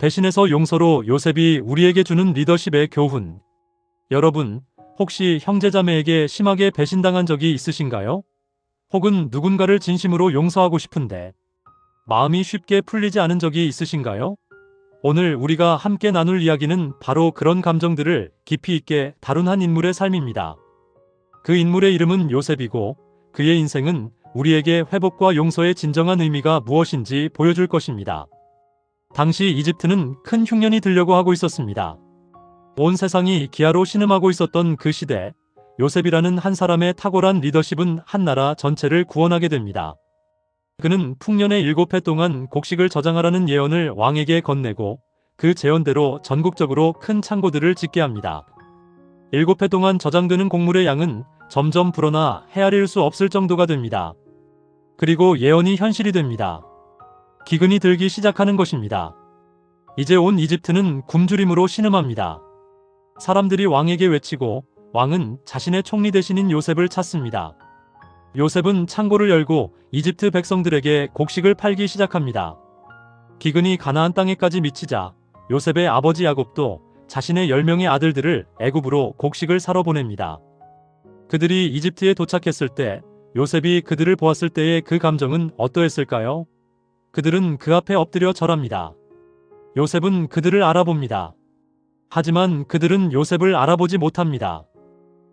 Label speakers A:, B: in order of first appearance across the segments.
A: 배신에서 용서로 요셉이 우리에게 주는 리더십의 교훈. 여러분, 혹시 형제자매에게 심하게 배신당한 적이 있으신가요? 혹은 누군가를 진심으로 용서하고 싶은데 마음이 쉽게 풀리지 않은 적이 있으신가요? 오늘 우리가 함께 나눌 이야기는 바로 그런 감정들을 깊이 있게 다룬 한 인물의 삶입니다. 그 인물의 이름은 요셉이고 그의 인생은 우리에게 회복과 용서의 진정한 의미가 무엇인지 보여줄 것입니다. 당시 이집트는 큰 흉년이 들려고 하고 있었습니다. 온 세상이 기아로 신음하고 있었던 그 시대, 요셉이라는 한 사람의 탁월한 리더십은 한 나라 전체를 구원하게 됩니다. 그는 풍년의 일곱 해 동안 곡식을 저장하라는 예언을 왕에게 건네고 그 재언대로 전국적으로 큰 창고들을 짓게 합니다. 일곱 해 동안 저장되는 곡물의 양은 점점 불어나 헤아릴 수 없을 정도가 됩니다. 그리고 예언이 현실이 됩니다. 기근이 들기 시작하는 것입니다. 이제 온 이집트는 굶주림으로 신음합니다. 사람들이 왕에게 외치고 왕은 자신의 총리 대신인 요셉을 찾습니다. 요셉은 창고를 열고 이집트 백성들에게 곡식을 팔기 시작합니다. 기근이 가나안 땅에까지 미치자 요셉의 아버지 야곱도 자신의 10명의 아들들을 애굽으로 곡식을 사러 보냅니다. 그들이 이집트에 도착했을 때 요셉이 그들을 보았을 때의 그 감정은 어떠했을까요? 그들은 그 앞에 엎드려 절합니다. 요셉은 그들을 알아봅니다. 하지만 그들은 요셉을 알아보지 못합니다.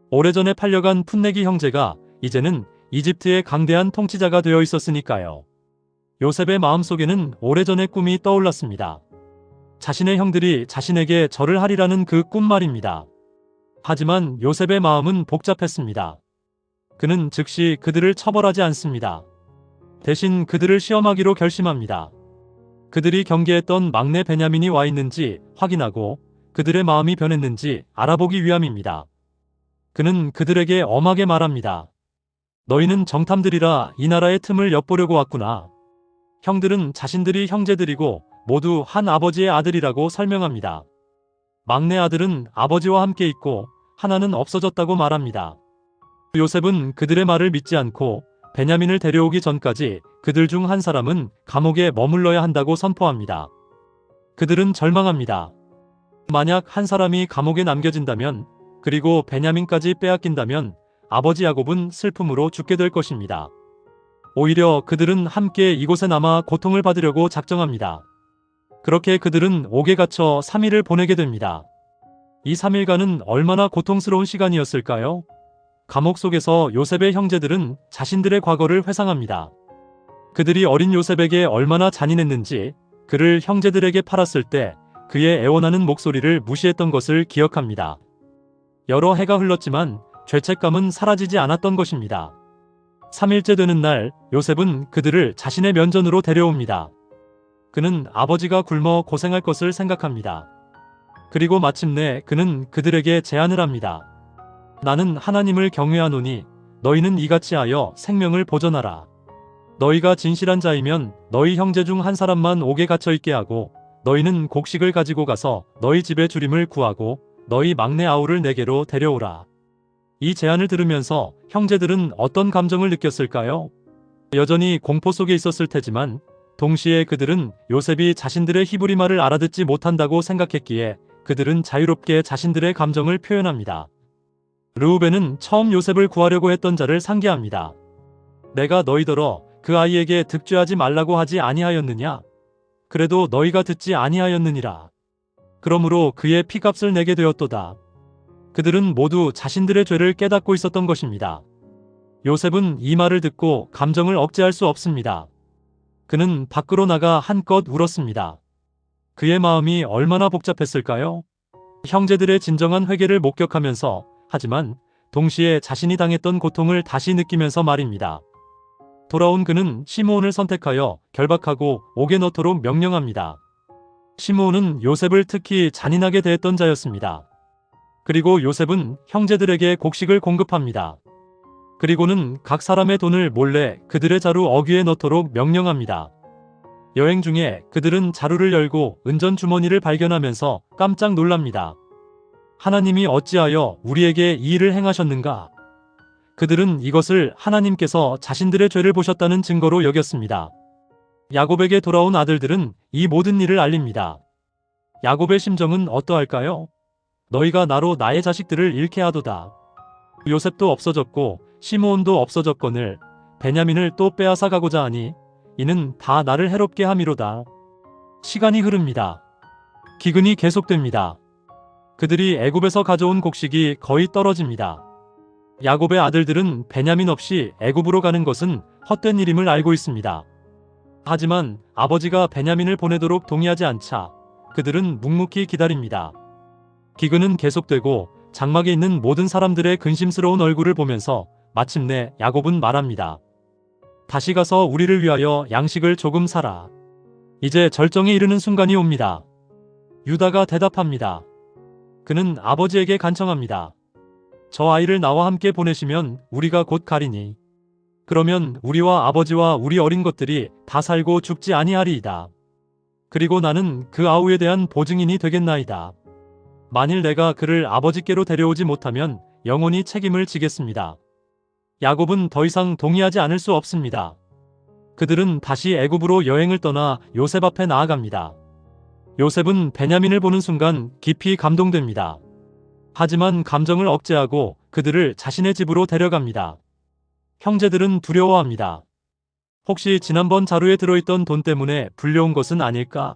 A: 오래전에 팔려간 풋내기 형제가 이제는 이집트의 강대한 통치자가 되어 있었으니까요. 요셉의 마음속에는 오래전의 꿈이 떠올랐습니다. 자신의 형들이 자신에게 절을 하리라는 그 꿈 말입니다. 하지만 요셉의 마음은 복잡했습니다. 그는 즉시 그들을 처벌하지 않습니다. 대신 그들을 시험하기로 결심합니다. 그들이 경계했던 막내 베냐민이 와 있는지 확인하고 그들의 마음이 변했는지 알아보기 위함입니다. 그는 그들에게 엄하게 말합니다. 너희는 정탐들이라 이 나라의 틈을 엿보려고 왔구나. 형들은 자신들이 형제들이고 모두 한 아버지의 아들이라고 설명합니다. 막내 아들은 아버지와 함께 있고 하나는 없어졌다고 말합니다. 요셉은 그들의 말을 믿지 않고 베냐민을 데려오기 전까지 그들 중 한 사람은 감옥에 머물러야 한다고 선포합니다. 그들은 절망합니다. 만약 한 사람이 감옥에 남겨진다면 그리고 베냐민까지 빼앗긴다면 아버지 야곱은 슬픔으로 죽게 될 것입니다. 오히려 그들은 함께 이곳에 남아 고통을 받으려고 작정합니다. 그렇게 그들은 옥에 갇혀 3일을 보내게 됩니다. 이 3일간은 얼마나 고통스러운 시간이었을까요? 감옥 속에서 요셉의 형제들은 자신들의 과거를 회상합니다. 그들이 어린 요셉에게 얼마나 잔인했는지 그를 형제들에게 팔았을 때 그의 애원하는 목소리를 무시했던 것을 기억합니다. 여러 해가 흘렀지만 죄책감은 사라지지 않았던 것입니다. 3일째 되는 날 요셉은 그들을 자신의 면전으로 데려옵니다. 그는 아버지가 굶어 고생할 것을 생각합니다. 그리고 마침내 그는 그들에게 제안을 합니다. 나는 하나님을 경외하노니 너희는 이같이 하여 생명을 보존하라. 너희가 진실한 자이면 너희 형제 중 한 사람만 옥에 갇혀 있게 하고 너희는 곡식을 가지고 가서 너희 집에 주림을 구하고 너희 막내 아우를 내게로 데려오라. 이 제안을 들으면서 형제들은 어떤 감정을 느꼈을까요? 여전히 공포 속에 있었을 테지만 동시에 그들은 요셉이 자신들의 히브리 말을 알아듣지 못한다고 생각했기에 그들은 자유롭게 자신들의 감정을 표현합니다. 르우벤은 처음 요셉을 구하려고 했던 자를 상기합니다. 내가 너희더러 그 아이에게 득죄하지 말라고 하지 아니하였느냐? 그래도 너희가 듣지 아니하였느니라. 그러므로 그의 피값을 내게 되었도다. 그들은 모두 자신들의 죄를 깨닫고 있었던 것입니다. 요셉은 이 말을 듣고 감정을 억제할 수 없습니다. 그는 밖으로 나가 한껏 울었습니다. 그의 마음이 얼마나 복잡했을까요? 형제들의 진정한 회개를 목격하면서 하지만 동시에 자신이 당했던 고통을 다시 느끼면서 말입니다. 돌아온 그는 시므온을 선택하여 결박하고 옥에 넣도록 명령합니다. 시므온은 요셉을 특히 잔인하게 대했던 자였습니다. 그리고 요셉은 형제들에게 곡식을 공급합니다. 그리고는 각 사람의 돈을 몰래 그들의 자루 어귀에 넣도록 명령합니다. 여행 중에 그들은 자루를 열고 은전 주머니를 발견하면서 깜짝 놀랍니다. 하나님이 어찌하여 우리에게 이 일을 행하셨는가? 그들은 이것을 하나님께서 자신들의 죄를 보셨다는 증거로 여겼습니다. 야곱에게 돌아온 아들들은 이 모든 일을 알립니다. 야곱의 심정은 어떠할까요? 너희가 나로 나의 자식들을 잃게 하도다. 요셉도 없어졌고 시므온도 없어졌거늘 베냐민을 또 빼앗아 가고자 하니 이는 다 나를 해롭게 함이로다. 시간이 흐릅니다. 기근이 계속됩니다. 그들이 애굽에서 가져온 곡식이 거의 떨어집니다. 야곱의 아들들은 베냐민 없이 애굽으로 가는 것은 헛된 일임을 알고 있습니다. 하지만 아버지가 베냐민을 보내도록 동의하지 않자 그들은 묵묵히 기다립니다. 기근은 계속되고 장막에 있는 모든 사람들의 근심스러운 얼굴을 보면서 마침내 야곱은 말합니다. 다시 가서 우리를 위하여 양식을 조금 사라. 이제 절정에 이르는 순간이 옵니다. 유다가 대답합니다. 그는 아버지에게 간청합니다. 저 아이를 나와 함께 보내시면 우리가 곧 가리니. 그러면 우리와 아버지와 우리 어린 것들이 다 살고 죽지 아니하리이다. 그리고 나는 그 아우에 대한 보증인이 되겠나이다. 만일 내가 그를 아버지께로 데려오지 못하면 영원히 책임을 지겠습니다. 야곱은 더 이상 동의하지 않을 수 없습니다. 그들은 다시 애굽으로 여행을 떠나 요셉 앞에 나아갑니다. 요셉은 베냐민을 보는 순간 깊이 감동됩니다. 하지만 감정을 억제하고 그들을 자신의 집으로 데려갑니다. 형제들은 두려워합니다. 혹시 지난번 자루에 들어있던 돈 때문에 불려온 것은 아닐까?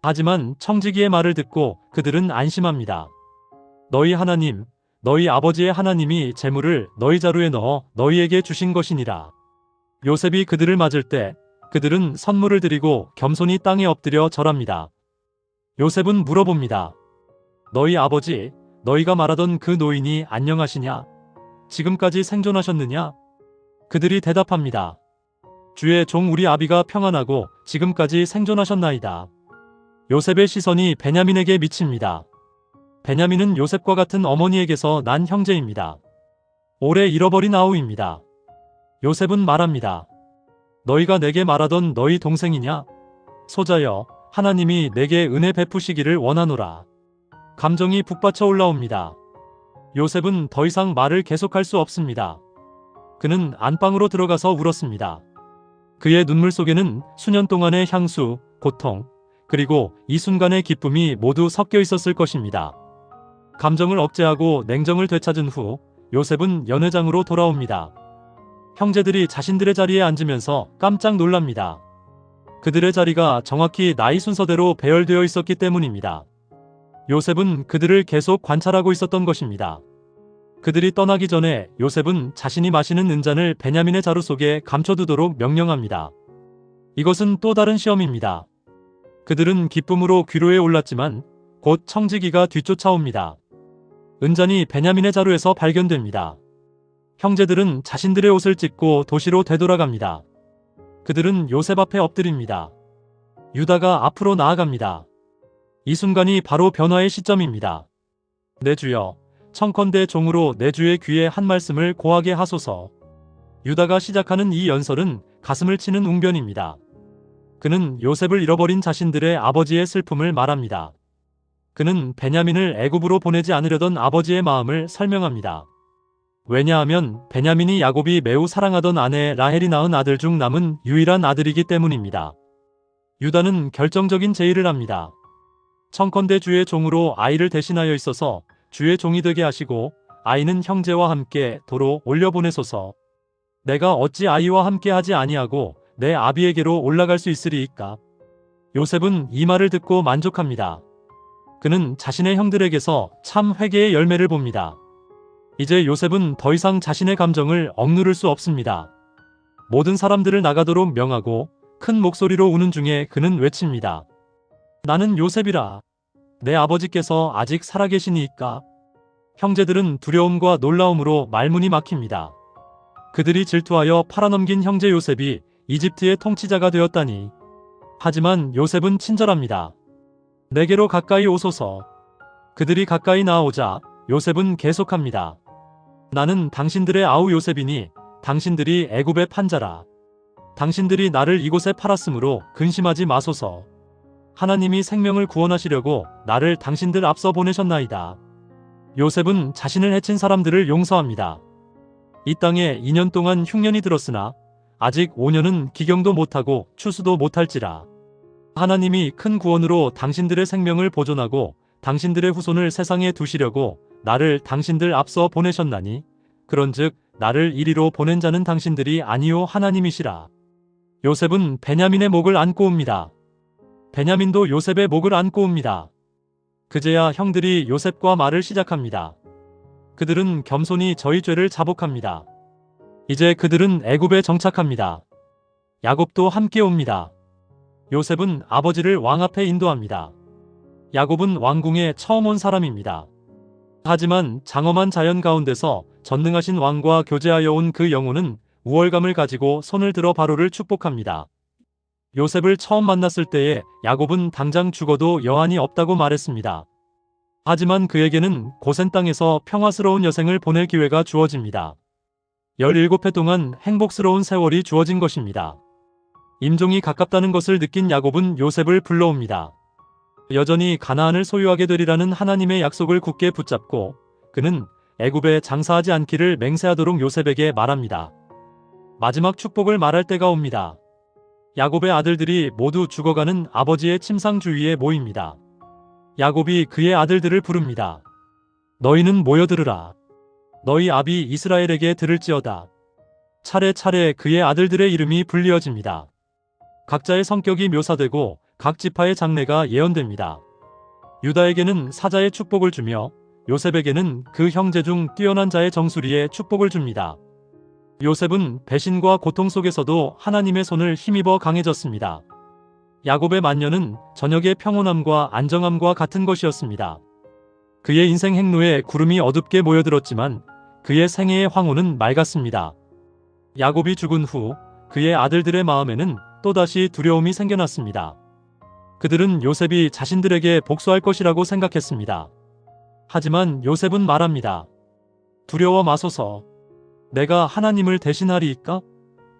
A: 하지만 청지기의 말을 듣고 그들은 안심합니다. 너희 하나님, 너희 아버지의 하나님이 재물을 너희 자루에 넣어 너희에게 주신 것이니라. 요셉이 그들을 맞을 때 그들은 선물을 드리고 겸손히 땅에 엎드려 절합니다. 요셉은 물어봅니다. 너희 아버지, 너희가 말하던 그 노인이 안녕하시냐? 지금까지 생존하셨느냐? 그들이 대답합니다. 주의 종 우리 아비가 평안하고 지금까지 생존하셨나이다. 요셉의 시선이 베냐민에게 미칩니다. 베냐민은 요셉과 같은 어머니에게서 난 형제입니다. 오래 잃어버린 아우입니다. 요셉은 말합니다. 너희가 내게 말하던 너희 동생이냐? 소자여, 하나님이 내게 은혜 베푸시기를 원하노라. 감정이 북받쳐 올라옵니다. 요셉은 더 이상 말을 계속할 수 없습니다. 그는 안방으로 들어가서 울었습니다. 그의 눈물 속에는 수년 동안의 향수, 고통, 그리고 이 순간의 기쁨이 모두 섞여 있었을 것입니다. 감정을 억제하고 냉정을 되찾은 후 요셉은 연회장으로 돌아옵니다. 형제들이 자신들의 자리에 앉으면서 깜짝 놀랍니다. 그들의 자리가 정확히 나이 순서대로 배열되어 있었기 때문입니다. 요셉은 그들을 계속 관찰하고 있었던 것입니다. 그들이 떠나기 전에 요셉은 자신이 마시는 은잔을 베냐민의 자루 속에 감춰두도록 명령합니다. 이것은 또 다른 시험입니다. 그들은 기쁨으로 귀로에 올랐지만 곧 청지기가 뒤쫓아옵니다. 은잔이 베냐민의 자루에서 발견됩니다. 형제들은 자신들의 옷을 찢고 도시로 되돌아갑니다. 그들은 요셉 앞에 엎드립니다. 유다가 앞으로 나아갑니다. 이 순간이 바로 변화의 시점입니다. 내 주여, 청컨대 종으로 내 주의 귀에 한 말씀을 고하게 하소서. 유다가 시작하는 이 연설은 가슴을 치는 웅변입니다. 그는 요셉을 잃어버린 자신들의 아버지의 슬픔을 말합니다. 그는 베냐민을 애굽으로 보내지 않으려던 아버지의 마음을 설명합니다. 왜냐하면 베냐민이 야곱이 매우 사랑하던 아내 라헬이 낳은 아들 중 남은 유일한 아들이기 때문입니다. 유다는 결정적인 제의를 합니다. 청컨대 주의 종으로 아이를 대신하여 있어서 주의 종이 되게 하시고 아이는 형제와 함께 도로 올려보내소서. 내가 어찌 아이와 함께 하지 아니하고 내 아비에게로 올라갈 수 있으리이까. 요셉은 이 말을 듣고 만족합니다. 그는 자신의 형들에게서 참 회개의 열매를 봅니다. 이제 요셉은 더 이상 자신의 감정을 억누를 수 없습니다. 모든 사람들을 나가도록 명하고 큰 목소리로 우는 중에 그는 외칩니다. 나는 요셉이라. 내 아버지께서 아직 살아계시니까. 형제들은 두려움과 놀라움으로 말문이 막힙니다. 그들이 질투하여 팔아넘긴 형제 요셉이 이집트의 통치자가 되었다니. 하지만 요셉은 친절합니다. 내게로 가까이 오소서. 그들이 가까이 나아오자 요셉은 계속합니다. 나는 당신들의 아우 요셉이니 당신들이 애굽의 판자라. 당신들이 나를 이곳에 팔았으므로 근심하지 마소서. 하나님이 생명을 구원하시려고 나를 당신들 앞서 보내셨나이다. 요셉은 자신을 해친 사람들을 용서합니다. 이 땅에 2년 동안 흉년이 들었으나 아직 5년은 기경도 못하고 추수도 못할지라. 하나님이 큰 구원으로 당신들의 생명을 보존하고 당신들의 후손을 세상에 두시려고 나를 당신들 앞서 보내셨나니 그런즉 나를 이리로 보낸 자는 당신들이 아니요 하나님이시라. 요셉은 베냐민의 목을 안고 옵니다. 베냐민도 요셉의 목을 안고 옵니다. 그제야 형들이 요셉과 말을 시작합니다. 그들은 겸손히 저희 죄를 자복합니다. 이제 그들은 애굽에 정착합니다. 야곱도 함께 옵니다. 요셉은 아버지를 왕 앞에 인도합니다. 야곱은 왕궁에 처음 온 사람입니다. 하지만 장엄한 자연 가운데서 전능하신 왕과 교제하여 온 그 영혼은 우월감을 가지고 손을 들어 바로를 축복합니다. 요셉을 처음 만났을 때에 야곱은 당장 죽어도 여한이 없다고 말했습니다. 하지만 그에게는 고센 땅에서 평화스러운 여생을 보낼 기회가 주어집니다. 17해 동안 행복스러운 세월이 주어진 것입니다. 임종이 가깝다는 것을 느낀 야곱은 요셉을 불러옵니다. 여전히 가나안을 소유하게 되리라는 하나님의 약속을 굳게 붙잡고 그는 애굽에 장사하지 않기를 맹세하도록 요셉에게 말합니다. 마지막 축복을 말할 때가 옵니다. 야곱의 아들들이 모두 죽어가는 아버지의 침상 주위에 모입니다. 야곱이 그의 아들들을 부릅니다. 너희는 모여들으라. 너희 아비 이스라엘에게 들을지어다. 차례차례 그의 아들들의 이름이 불리어집니다. 각자의 성격이 묘사되고 각 지파의 장래가 예언됩니다. 유다에게는 사자의 축복을 주며 요셉에게는 그 형제 중 뛰어난 자의 정수리에 축복을 줍니다. 요셉은 배신과 고통 속에서도 하나님의 손을 힘입어 강해졌습니다. 야곱의 만년은 저녁의 평온함과 안정함과 같은 것이었습니다. 그의 인생 행로에 구름이 어둡게 모여들었지만 그의 생애의 황혼은 맑았습니다. 야곱이 죽은 후 그의 아들들의 마음에는 또다시 두려움이 생겨났습니다. 그들은 요셉이 자신들에게 복수할 것이라고 생각했습니다. 하지만 요셉은 말합니다. 두려워 마소서. 내가 하나님을 대신하리이까?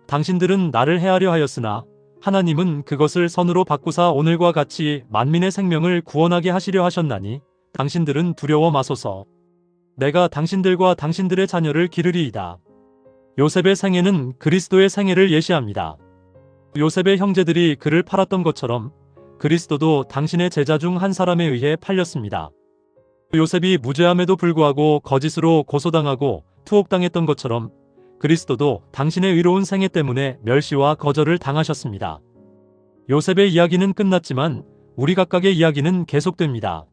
A: 당신들은 나를 해하려 하였으나 하나님은 그것을 선으로 바꾸사 오늘과 같이 만민의 생명을 구원하게 하시려 하셨나니 당신들은 두려워 마소서. 내가 당신들과 당신들의 자녀를 기르리이다. 요셉의 생애는 그리스도의 생애를 예시합니다. 요셉의 형제들이 그를 팔았던 것처럼 그리스도도 당신의 제자 중 한 사람에 의해 팔렸습니다. 요셉이 무죄함에도 불구하고 거짓으로 고소당하고 투옥당했던 것처럼 그리스도도 당신의 의로운 생애 때문에 멸시와 거절을 당하셨습니다. 요셉의 이야기는 끝났지만 우리 각각의 이야기는 계속됩니다.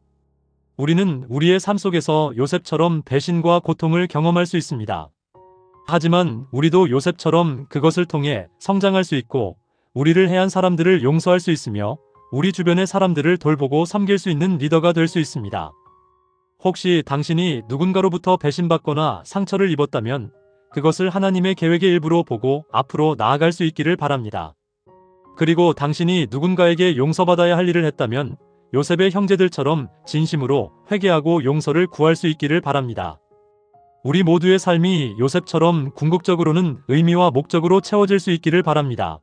A: 우리는 우리의 삶 속에서 요셉처럼 배신과 고통을 경험할 수 있습니다. 하지만 우리도 요셉처럼 그것을 통해 성장할 수 있고 우리를 해한 사람들을 용서할 수 있으며 우리 주변의 사람들을 돌보고 섬길 수 있는 리더가 될 수 있습니다. 혹시 당신이 누군가로부터 배신받거나 상처를 입었다면 그것을 하나님의 계획의 일부로 보고 앞으로 나아갈 수 있기를 바랍니다. 그리고 당신이 누군가에게 용서받아야 할 일을 했다면 요셉의 형제들처럼 진심으로 회개하고 용서를 구할 수 있기를 바랍니다. 우리 모두의 삶이 요셉처럼 궁극적으로는 의미와 목적으로 채워질 수 있기를 바랍니다.